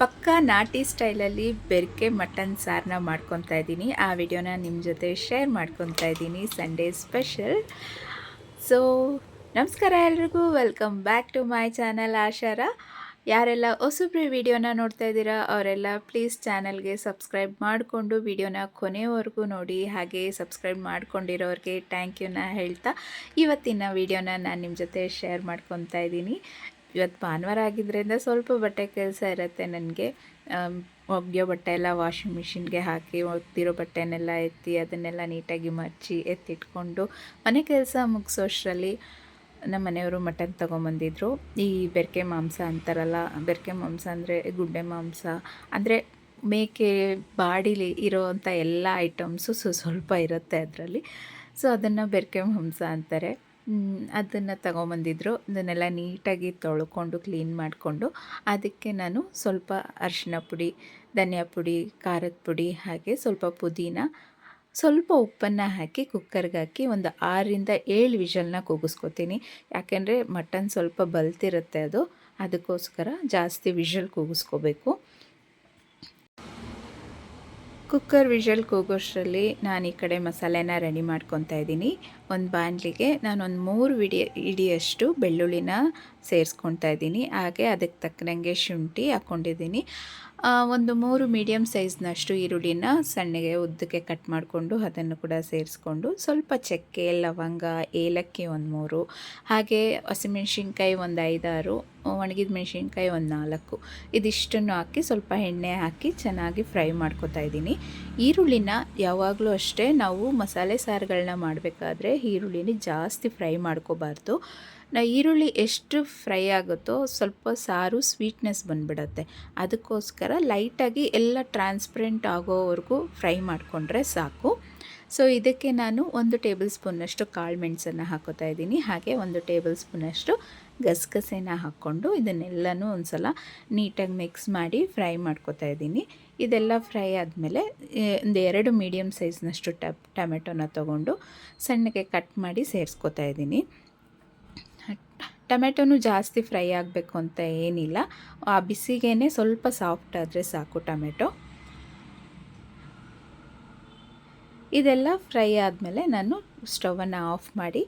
ಪಕ್ಕಾ ನಾಟಿ ಸ್ಟೈಲಲ್ಲಿ ಬೆರ್ಕೆ ಮಟನ್ ಸಾರನ್ನ ಮಾಡ್ಕೊತಾ ಇದ್ದೀನಿ. ಆ ವಿಡಿಯೋನ ನಿಮ್ಮ ಜೊತೆ ಶೇರ್ ಮಾಡ್ಕೊತಾ ಇದ್ದೀನಿ. ಸಂಡೇ ಸ್ಪೆಷಲ್ ಸೊ ನಮಸ್ಕಾರ ಎಲ್ರಿಗೂ. Welcome back to my channel ಆಶಾರ ಯಾರೆಲ್ಲ ಹೊಸಬ್ರಿ ವಿಡಿಯೋನ ನೋಡ್ತಾ ಇದ್ದೀರಾ, ಅವರೆಲ್ಲ ಪ್ಲೀಸ್ ಚಾನಲ್ಗೆ ಸಬ್ಸ್ಕ್ರೈಬ್ ಮಾಡಿಕೊಂಡು ವಿಡಿಯೋನ ಕೊನೆವರೆಗೂ ನೋಡಿ, ಹಾಗೆ ಸಬ್ಸ್ಕ್ರೈಬ್ ಮಾಡ್ಕೊಂಡಿರೋರಿಗೆ ಥ್ಯಾಂಕ್ ಯೂನ ಹೇಳ್ತಾ ಇವತ್ತಿನ ವಿಡಿಯೋನ ನಾನು ನಿಮ್ಮ ಜೊತೆ ಶೇರ್ ಮಾಡ್ಕೊತಾ ಇದ್ದೀನಿ. ಇವತ್ತು ಭಾನುವಾರ ಆಗಿದ್ದರಿಂದ ಸ್ವಲ್ಪ ಬಟ್ಟೆ ಕೆಲಸ ಇರುತ್ತೆ ನನಗೆ. ಒಗ್ಯೋ ಬಟ್ಟೆ ಎಲ್ಲ ವಾಷಿಂಗ್ ಮಿಷಿನ್ಗೆ ಹಾಕಿ ಒಗ್ತಿರೋ ಬಟ್ಟೆನೆಲ್ಲ ಎತ್ತಿ, ಅದನ್ನೆಲ್ಲ ನೀಟಾಗಿ ಮಚ್ಚಿ ಎತ್ತಿಟ್ಕೊಂಡು ಮನೆ ಕೆಲಸ ಮುಗಿಸೋಷ್ಟರಲ್ಲಿ ನಮ್ಮ ಮನೆಯವರು ಮಟನ್ ತೊಗೊಂಬಂದಿದ್ರು. ಈ ಬೆರಕೆ ಮಾಂಸ ಅಂತಾರಲ್ಲ, ಬೆರಕೆ ಮಾಂಸ ಅಂದರೆ ಗುಡ್ಡೆ ಮಾಂಸ. ಅಂದರೆ ಮೇಕೆ ಬಾಡಿಲಿ ಇರೋವಂಥ ಎಲ್ಲ ಐಟಮ್ಸು ಸ್ವಲ್ಪ ಇರುತ್ತೆ ಅದರಲ್ಲಿ. ಸೊ ಅದನ್ನು ಬೆರಕೆ ಮಾಂಸ ಅಂತಾರೆ. ಅದನ್ನು ತಗೊಂಬಂದಿದ್ರು. ಅದನ್ನೆಲ್ಲ ನೀಟಾಗಿ ತೊಳ್ಕೊಂಡು ಕ್ಲೀನ್ ಮಾಡಿಕೊಂಡು, ಅದಕ್ಕೆ ನಾನು ಸ್ವಲ್ಪ ಅರಿಶಿನ ಪುಡಿ, ಧನಿಯಾ ಪುಡಿ, ಖಾರದ ಪುಡಿ, ಹಾಗೆ ಸ್ವಲ್ಪ ಪುದೀನ, ಸ್ವಲ್ಪ ಉಪ್ಪನ್ನು ಹಾಕಿ ಕುಕ್ಕರ್ಗೆ ಹಾಕಿ ಒಂದು ಆರರಿಂದ ಏಳು ವಿಷಲ್ನ ಕೂಗಿಸ್ಕೊತೀನಿ. ಯಾಕೆಂದರೆ ಮಟನ್ ಸ್ವಲ್ಪ ಬಲ್ತಿರುತ್ತೆ ಅದು. ಅದಕ್ಕೋಸ್ಕರ ಜಾಸ್ತಿ ವಿಷಲ್ ಕೂಗಿಸ್ಕೋಬೇಕು. ಕುಕ್ಕರ್ ವಿಷಲ್ ಕೂಗೋಷ್ಟರಲ್ಲಿ ನಾನು ಈ ಕಡೆ ಮಸಾಲೆನ ರೆಡಿ ಮಾಡ್ಕೊತಾ ಇದ್ದೀನಿ. ಒಂದು ಬಾಣಲಿಗೆ ನಾನೊಂದು ಮೂರು ವಿಡಿಯ ಇಡಿಯಷ್ಟು ಬೆಳ್ಳುಳ್ಳಿನ ಸೇರಿಸ್ಕೊತಾ ಇದ್ದೀನಿ. ಹಾಗೆ ಅದಕ್ಕೆ ತಕ್ಕನಂಗೆ ಶುಂಠಿ ಹಾಕ್ಕೊಂಡಿದ್ದೀನಿ. ಒಂದು ಮೂರು ಮೀಡಿಯಮ್ ಸೈಜ್ನಷ್ಟು ಈರುಳ್ಳಿನ ಸಣ್ಣಗೆ ಉದ್ದಕ್ಕೆ ಕಟ್ ಮಾಡಿಕೊಂಡು ಅದನ್ನು ಕೂಡ ಸೇರಿಸ್ಕೊಂಡು ಸ್ವಲ್ಪ ಚಕ್ಕೆ, ಲವಂಗ, ಏಲಕ್ಕಿ ಒಂದು ಮೂರು, ಹಾಗೆ ಹಸಿಮೆಣ್ಸಿನ್ಕಾಯಿ ಒಂದು ಐದಾರು, ಒಣಗಿದ ಮೆಣಸಿನ್ಕಾಯಿ ಒಂದು ನಾಲ್ಕು. ಇದಿಷ್ಟನ್ನು ಹಾಕಿ ಸ್ವಲ್ಪ ಎಣ್ಣೆ ಹಾಕಿ ಚೆನ್ನಾಗಿ ಫ್ರೈ ಮಾಡ್ಕೊತಾ ಇದ್ದೀನಿ. ಈರುಳ್ಳಿನ ಯಾವಾಗಲೂ ಅಷ್ಟೇ ನಾವು ಮಸಾಲೆ ಸಾರುಗಳನ್ನ ಮಾಡಬೇಕಾದ್ರೆ ಈರುಳ್ಳಿನ ಜಾಸ್ತಿ ಫ್ರೈ ಮಾಡ್ಕೋಬಾರ್ದು. ನಾ ಈರುಳ್ಳಿ ಎಷ್ಟು ಫ್ರೈ ಆಗುತ್ತೋ ಸ್ವಲ್ಪ ಸಾರು ಸ್ವೀಟ್ನೆಸ್ ಬಂದುಬಿಡತ್ತೆ. ಅದಕ್ಕೋಸ್ಕರ ಲೈಟಾಗಿ ಎಲ್ಲ ಟ್ರಾನ್ಸ್ಪರೆಂಟ್ ಆಗೋವರೆಗೂ ಫ್ರೈ ಮಾಡಿಕೊಂಡ್ರೆ ಸಾಕು. ಸೊ ಇದಕ್ಕೆ ನಾನು ಒಂದು ಟೇಬಲ್ ಸ್ಪೂನಷ್ಟು ಕಾಳು ಮೆಣಸನ್ನು ಹಾಕೋತಾ ಇದ್ದೀನಿ. ಹಾಗೆ ಒಂದು ಟೇಬಲ್ ಸ್ಪೂನಷ್ಟು ಗಸಗಸೆನ ಹಾಕ್ಕೊಂಡು ಇದನ್ನೆಲ್ಲನೂ ಒಂದು ಸಲ ನೀಟಾಗಿ ಮಿಕ್ಸ್ ಮಾಡಿ ಫ್ರೈ ಮಾಡ್ಕೋತಾ ಇದ್ದೀನಿ. ಇದೆಲ್ಲ ಫ್ರೈ ಆದಮೇಲೆ ಒಂದು ಎರಡು ಮೀಡಿಯಮ್ ಸೈಜ್ನಷ್ಟು ಟಪ್ ಟೊಮೆಟೊನ ತೊಗೊಂಡು ಸಣ್ಣಗೆ ಕಟ್ ಮಾಡಿ ಸೇರಿಸ್ಕೋತಾ ಇದ್ದೀನಿ. ಟೊಮೆಟೊನು ಜಾಸ್ತಿ ಫ್ರೈ ಆಗಬೇಕು ಅಂತ ಏನಿಲ್ಲ. ಆ ಬಿಸಿಗೇ ಸ್ವಲ್ಪ ಸಾಫ್ಟ್ ಆದರೆ ಸಾಕು ಟೊಮೆಟೊ. ಇದೆಲ್ಲ ಫ್ರೈ ಆದಮೇಲೆ ನಾನು ಸ್ಟವನ್ನು ಆಫ್ ಮಾಡಿ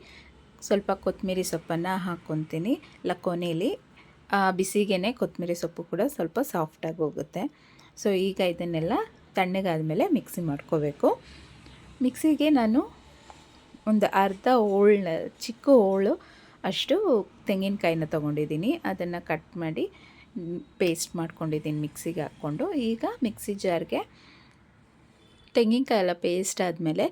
ಸ್ವಲ್ಪ ಕೊತ್ತಂಬರಿ ಸೊಪ್ಪನ್ನು ಹಾಕ್ಕೊತೀನಿ ಲಕೋನೇಲಿ, ಆ ಬಿಸಿಗೇ ಕೊತ್ತಂಬರಿ ಸೊಪ್ಪು ಕೂಡ ಸ್ವಲ್ಪ ಸಾಫ್ಟಾಗಿ ಹೋಗುತ್ತೆ. ಸೊ, ಈಗ ಇದನ್ನೆಲ್ಲ ತಣ್ಣಗಾದಮೇಲೆ ಮಿಕ್ಸಿ ಮಾಡ್ಕೋಬೇಕು. ಮಿಕ್ಸಿಗೆ ನಾನು ಒಂದು ಅರ್ಧ ಹೋಳ್ನ, ಚಿಕ್ಕ ಹೋಳು ಅಷ್ಟು ತೆಂಗಿನಕಾಯಿನ ತೊಗೊಂಡಿದ್ದೀನಿ. ಅದನ್ನು ಕಟ್ ಮಾಡಿ ಪೇಸ್ಟ್ ಮಾಡ್ಕೊಂಡಿದ್ದೀನಿ ಮಿಕ್ಸಿಗೆ ಹಾಕ್ಕೊಂಡು. ಈಗ ಮಿಕ್ಸಿ ಜಾರ್ಗೆ ತೆಂಗಿನಕಾಯಿ ಎಲ್ಲ ಪೇಸ್ಟ್ ಆದಮೇಲೆ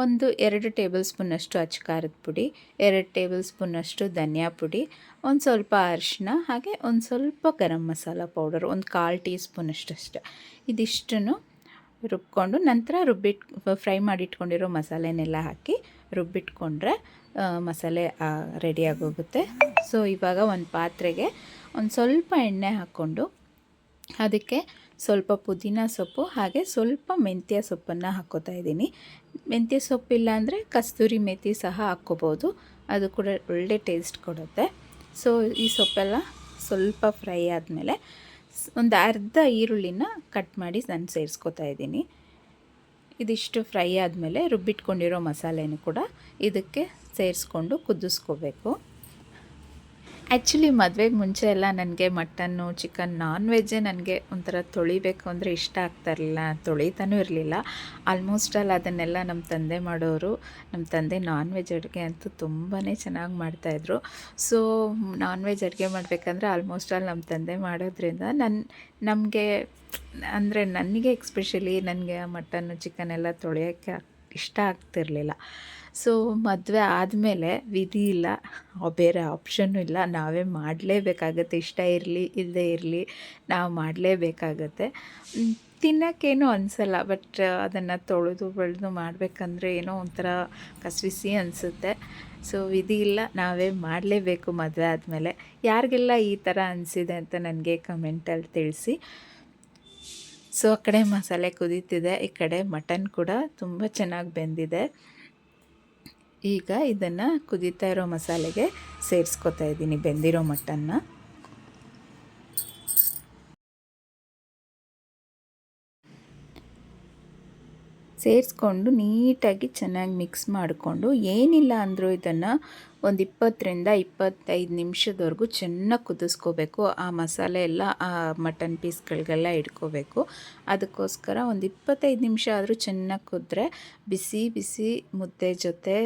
ಒಂದು ಎರಡು ಟೇಬಲ್ ಸ್ಪೂನಷ್ಟು ಅಚ್ಚ ಖಾರದ ಪುಡಿ, ಎರಡು ಟೇಬಲ್ ಸ್ಪೂನಷ್ಟು ಧನಿಯಾ ಪುಡಿ, ಒಂದು ಸ್ವಲ್ಪ ಅರಿಶಿನ ಹಾಗೆ ಒಂದು ಸ್ವಲ್ಪ ಗರಂ ಮಸಾಲ ಪೌಡರ್ ಒಂದು ಕಾಲು ಟೀ ಸ್ಪೂನಷ್ಟು ಅಷ್ಟೆ. ಇದಿಷ್ಟನ್ನು ರುಬ್ಕೊಂಡು ನಂತರ ರುಬ್ಬಿಟ್ ಫ್ರೈ ಮಾಡಿಟ್ಕೊಂಡಿರೋ ಮಸಾಲೆನೆಲ್ಲ ಹಾಕಿ ರುಬ್ಬಿಟ್ಕೊಂಡ್ರೆ ಮಸಾಲೆ ರೆಡಿಯಾಗೋಗುತ್ತೆ ಸೊ ಇವಾಗ ಒಂದು ಪಾತ್ರೆಗೆ ಒಂದು ಸ್ವಲ್ಪ ಎಣ್ಣೆ ಹಾಕ್ಕೊಂಡು ಅದಕ್ಕೆ ಸ್ವಲ್ಪ ಪುದೀನ ಸೊಪ್ಪು ಹಾಗೆ ಸ್ವಲ್ಪ ಮೆಂತ್ಯ ಸೊಪ್ಪನ್ನು ಹಾಕ್ಕೋತಾ ಇದ್ದೀನಿ. ಮೆಂತ್ಯ ಸೊಪ್ಪಿಲ್ಲ ಅಂದರೆ ಕಸ್ತೂರಿ ಮೆಥಿ ಸಹ ಹಾಕ್ಕೋಬೋದು ಅದು ಕೂಡ ಒಳ್ಳೆ ಟೇಸ್ಟ್ ಕೊಡುತ್ತೆ. ಸೊ ಈ ಸೊಪ್ಪೆಲ್ಲ ಸ್ವಲ್ಪ ಫ್ರೈ ಆದಮೇಲೆ ಒಂದು ಅರ್ಧ ಈರುಳ್ಳಿನ ಕಟ್ ಮಾಡಿ ನಾನು ಸೇರಿಸ್ಕೋತಾ ಇದ್ದೀನಿ. ಇದಿಷ್ಟು ಫ್ರೈ ಆದಮೇಲೆ ರುಬ್ಬಿಟ್ಕೊಂಡಿರೋ ಮಸಾಲೆನೂ ಕೂಡ ಇದಕ್ಕೆ ಸೇರಿಸ್ಕೊಂಡು ಕುದಿಸ್ಕೋಬೇಕು. ಆ್ಯಕ್ಚುಲಿ ಮದುವೆಗೆ ಮುಂಚೆ ಎಲ್ಲ ನನಗೆ ಮಟನ್ನು ಚಿಕನ್ ನಾನ್ ವೆಜ್ಜೇ ನನಗೆ ಒಂಥರ ತೊಳಿಬೇಕು ಅಂದರೆ ಇಷ್ಟ ಆಗ್ತಾ ಇರಲಿಲ್ಲ. ತೊಳಿತಾನೂ ಇರಲಿಲ್ಲ. ಆಲ್ಮೋಸ್ಟ್ ಆಲ್ ಅದನ್ನೆಲ್ಲ ನಮ್ಮ ತಂದೆ ಮಾಡೋರು, ನಮ್ಮ ತಂದೆ ನಾನ್ ವೆಜ್ ಅಡುಗೆ ಅಂತೂ ತುಂಬಾ ಚೆನ್ನಾಗಿ ಮಾಡ್ತಾಯಿದ್ರು ಸೊ ನಾನ್ ವೆಜ್ ಅಡುಗೆ ಮಾಡಬೇಕಂದ್ರೆ ಆಲ್ಮೋಸ್ಟ್ ಆಲ್ ನಮ್ಮ ತಂದೆ ಮಾಡೋದ್ರಿಂದ ನನ್ನ ನಮಗೆ, ಅಂದರೆ ನನಗೆ ಎಕ್ಸ್ಪೆಷಲಿ ನನಗೆ ಮಟನ್ನು ಚಿಕನ್ ಎಲ್ಲ ತೊಳೆಯೋಕ್ಕೆ ಇಷ್ಟ ಆಗ್ತಿರಲಿಲ್ಲ. ಸೊ ಮದುವೆ ಆದಮೇಲೆ ವಿಧಿ ಇಲ್ಲ, ಬೇರೆ ಆಪ್ಷನ್ನು ಇಲ್ಲ. ನಾವೇ ಮಾಡಲೇಬೇಕಾಗತ್ತೆ. ಇಷ್ಟ ಇರಲಿ ಇಲ್ಲದೇ ಇರಲಿ ನಾವು ಮಾಡಲೇಬೇಕಾಗತ್ತೆ. ತಿನ್ನೋಕ್ಕೇನು ಅನಿಸಲ್ಲ ಬಟ್ ಅದನ್ನು ತೊಳೆದು, ಬೆಳೆದು ಮಾಡಬೇಕಂದ್ರೆ ಏನೋ ಒಂಥರ ಕಸಿವಿಸಿ ಅನಿಸುತ್ತೆ. ಸೊ ವಿಧಿ ಇಲ್ಲ, ನಾವೇ ಮಾಡಲೇಬೇಕು ಮದುವೆ ಆದಮೇಲೆ. ಯಾರಿಗೆಲ್ಲ ಈ ಥರ ಅನಿಸಿದೆ ಅಂತ ನನಗೆ ಕಮೆಂಟಲ್ಲಿ ತಿಳಿಸಿ. ಸೊ ಆ ಕಡೆ ಮಸಾಲೆ ಕುದೀತಿದೆ, ಈ ಕಡೆ ಮಟನ್ ಕೂಡ ತುಂಬ ಚೆನ್ನಾಗಿ ಬೆಂದಿದೆ. ಈಗ ಇದನ್ನು ಕುದೀತಾ ಇರೋ ಮಸಾಲೆಗೆ ಸೇರಿಸ್ಕೊತಾ ಇದ್ದೀನಿ ಬೆಂದಿರೋ ಮಟನ್ನ ಸೇರಿಸ್ಕೊಂಡು ನೀಟಾಗಿ ಚೆನ್ನಾಗಿ ಮಿಕ್ಸ್ ಮಾಡಿಕೊಂಡು ಏನಿಲ್ಲ ಅಂದರೂ ಇದನ್ನು ಒಂದು ಇಪ್ಪತ್ತರಿಂದ ಇಪ್ಪತ್ತೈದು ನಿಮಿಷದವರೆಗೂ ಚೆನ್ನಾಗಿ ಕುದಿಸ್ಕೋಬೇಕು. ಆ ಮಸಾಲೆ ಎಲ್ಲ, ಆ ಮಟನ್ ಪೀಸ್ಗಳಿಗೆಲ್ಲ ಇಟ್ಕೋಬೇಕು. ಅದಕ್ಕೋಸ್ಕರ ಒಂದು ಇಪ್ಪತ್ತೈದು ನಿಮಿಷ ಆದರೂ ಚೆನ್ನಾಗಿ ಕುದ್ರೆ ಬಿಸಿ ಬಿಸಿ ಮುದ್ದೆ ಜೊತೆ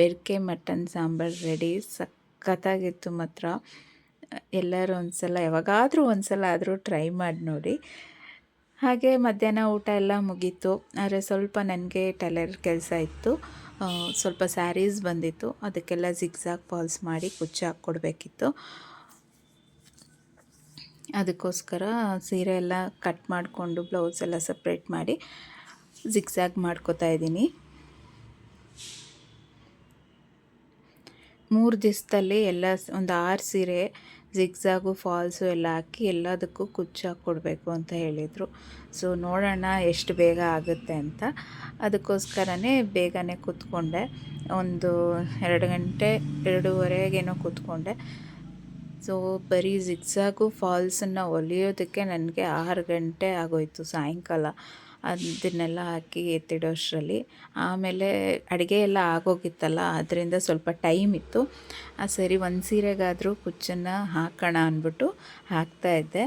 ಬೆರ್ಕೆ, ಮಟನ್, ಸಾಂಬಾರು ರೆಡಿ ಸಖತ್ತಾಗಿತ್ತು ಮಾತ್ರ. ಎಲ್ಲರೂ ಒಂದು ಸಲ ಯಾವಾಗಾದರೂ ಒಂದು ಸಲ ಆದರೂ ಟ್ರೈ ಮಾಡಿ ನೋಡಿ. ಹಾಗೆ ಮಧ್ಯಾಹ್ನ ಊಟ ಎಲ್ಲ ಮುಗೀತು. ಆದರೆ ಸ್ವಲ್ಪ ನನಗೆ ಟೈಲರ್ ಕೆಲಸ ಇತ್ತು. ಸ್ವಲ್ಪ ಸ್ಯಾರೀಸ್ ಬಂದಿತ್ತು. ಅದಕ್ಕೆಲ್ಲ ಜಿಗ್ಜಾಗ್ ಫಾಲ್ಸ್ ಮಾಡಿ ಕುಚ್ಚು ಹಾಕ್ಕೊಡ್ಬೇಕಿತ್ತು ಅದಕ್ಕೋಸ್ಕರ ಸೀರೆ ಎಲ್ಲ ಕಟ್ ಮಾಡಿಕೊಂಡು ಬ್ಲೌಸ್ ಎಲ್ಲ ಸಪ್ರೇಟ್ ಮಾಡಿ ಜಿಗ್ಜಾಗ್ ಮಾಡ್ಕೋತಾ ಇದ್ದೀನಿ. ಮೂರು ದಿವಸದಲ್ಲಿ ಎಲ್ಲ ಒಂದು ಆರು ಸೀರೆ ಜಿಗ್ಸಾಗು ಫಾಲ್ಸು ಎಲ್ಲ ಹಾಕಿ ಎಲ್ಲದಕ್ಕೂ ಕುಚ್ಚು ಕೊಡಬೇಕು ಅಂತ ಹೇಳಿದರು. ಸೊ, ನೋಡೋಣ ಎಷ್ಟು ಬೇಗ ಆಗುತ್ತೆ ಅಂತ. ಅದಕ್ಕೋಸ್ಕರನೇ ಬೇಗನೆ ಕೂತ್ಕೊಂಡೆ. ಒಂದು ಎರಡು ಗಂಟೆ, ಎರಡೂವರೆಗೇನೋ ಕೂತ್ಕೊಂಡೆ. ಸೊ, ಬರೀ ಜಿಗ್ಸಾಗು ಫಾಲ್ಸನ್ನು ಹೊಲಿಯೋದಕ್ಕೆ ನನಗೆ ಆರು ಗಂಟೆ ಆಗೋಯ್ತು ಸಾಯಂಕಾಲ. ಅದನ್ನೆಲ್ಲ ಹಾಕಿ ಎತ್ತಿಡೋಷ್ಟರಲ್ಲಿ. ಆಮೇಲೆ ಅಡುಗೆ ಎಲ್ಲ ಆಗೋಗಿತ್ತಲ್ಲ ಅದರಿಂದ ಸ್ವಲ್ಪ ಟೈಮ್ ಇತ್ತು. ಆ, ಸರಿ, ಒಂದು ಸೀರೆಗಾದರೂ ಕುಚ್ಚನ್ನು ಹಾಕೋಣ ಅಂದ್ಬಿಟ್ಟು ಹಾಕ್ತಾಯಿದ್ದೆ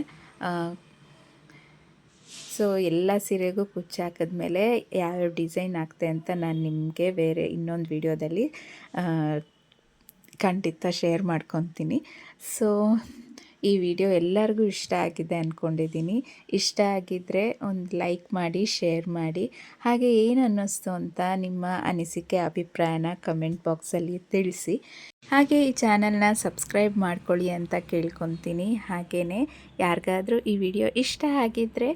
ಸೊ, ಎಲ್ಲ ಸೀರೆಗೂ ಕುಚ್ಚು ಹಾಕಿದ್ಮೇಲೆ ಯಾವ್ಯಾವ ಡಿಸೈನ್ ಹಾಕ್ತೆ ಅಂತ ನಾನು ನಿಮಗೆ ಬೇರೆ ಇನ್ನೊಂದು ವಿಡಿಯೋದಲ್ಲಿ ಖಂಡಿತ ಶೇರ್ ಮಾಡ್ಕೊತೀನಿ. ಸೊ ಈ ವಿಡಿಯೋ ಎಲ್ಲರಿಗೂ ಇಷ್ಟ ಆಗಿದೆ ಅಂದ್ಕೊಂಡಿದ್ದೀನಿ ಇಷ್ಟ ಆಗಿದ್ದರೆ ಒಂದು ಲೈಕ್ ಮಾಡಿ, ಶೇರ್ ಮಾಡಿ. ಹಾಗೆ ಏನು ಅನ್ನಿಸ್ತು ಅಂತ ನಿಮ್ಮ ಅನಿಸಿಕೆ, ಅಭಿಪ್ರಾಯನ ಕಮೆಂಟ್ ಬಾಕ್ಸಲ್ಲಿ ತಿಳಿಸಿ. ಹಾಗೆ ಈ ಚಾನಲ್ನ ಸಬ್ಸ್ಕ್ರೈಬ್ ಮಾಡ್ಕೊಳ್ಳಿ ಅಂತ ಕೇಳ್ಕೊತೀನಿ. ಹಾಗೆಯೇ ಯಾರಿಗಾದರೂ ಈ ವಿಡಿಯೋ ಇಷ್ಟ ಆಗಿದ್ದರೆ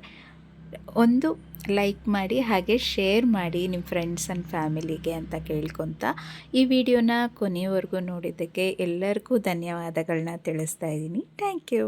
ಒಂದು ಲೈಕ್ ಮಾಡಿ, ಹಾಗೆ ಶೇರ್ ಮಾಡಿ ನಿಮ್ಮ ಫ್ರೆಂಡ್ಸ್ ಆ್ಯಂಡ್ ಫ್ಯಾಮಿಲಿಗೆ ಅಂತ ಕೇಳ್ಕೊತ ಈ ವಿಡಿಯೋನ ಕೊನೆಯವರೆಗೂ ನೋಡಿದ್ದಕ್ಕೆ ಎಲ್ಲರಿಗೂ ಧನ್ಯವಾದಗಳನ್ನ ತಿಳಿಸ್ತಾ ಇದ್ದೀನಿ. Thank you